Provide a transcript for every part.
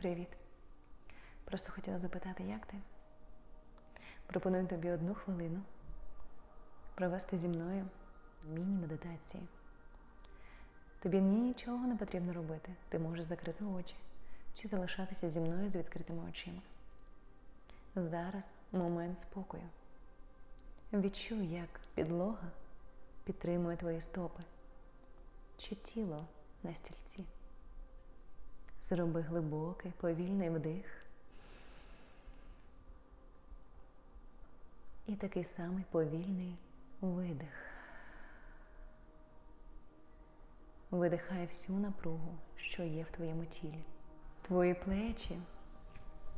Привіт. Просто хотіла запитати, як ти? Пропоную тобі одну хвилину провести зі мною міні-медитації. Тобі нічого не потрібно робити. Ти можеш закрити очі чи залишатися зі мною з відкритими очима. Зараз момент спокою. Відчуй, як підлога підтримує твої стопи чи тіло на стільці. Зроби глибокий, повільний вдих. І такий самий повільний видих. Видихай всю напругу, що є в твоєму тілі. Твої плечі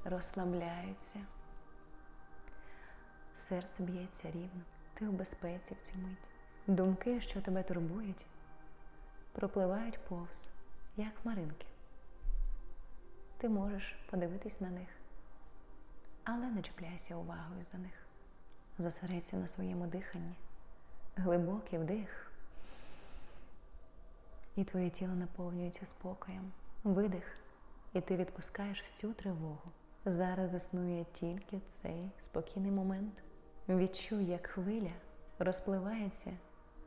розслабляються. Серце б'ється рівно. Ти у безпеці в цю мить. Думки, що тебе турбують, пропливають повз, як хмаринки. Ти можеш подивитись на них, але не чіпляйся увагою за них. Зосередься на своєму диханні, глибокий вдих, і твоє тіло наповнюється спокоєм. Видих, і ти відпускаєш всю тривогу. Зараз існує тільки цей спокійний момент. Відчуй, як хвиля розпливається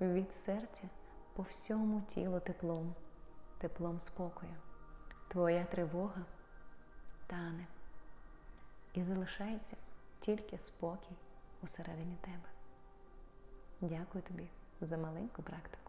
від серця по всьому тілу теплом, теплом спокою. Твоя тривога тане і залишається тільки спокій усередині тебе. Дякую тобі за маленьку практику.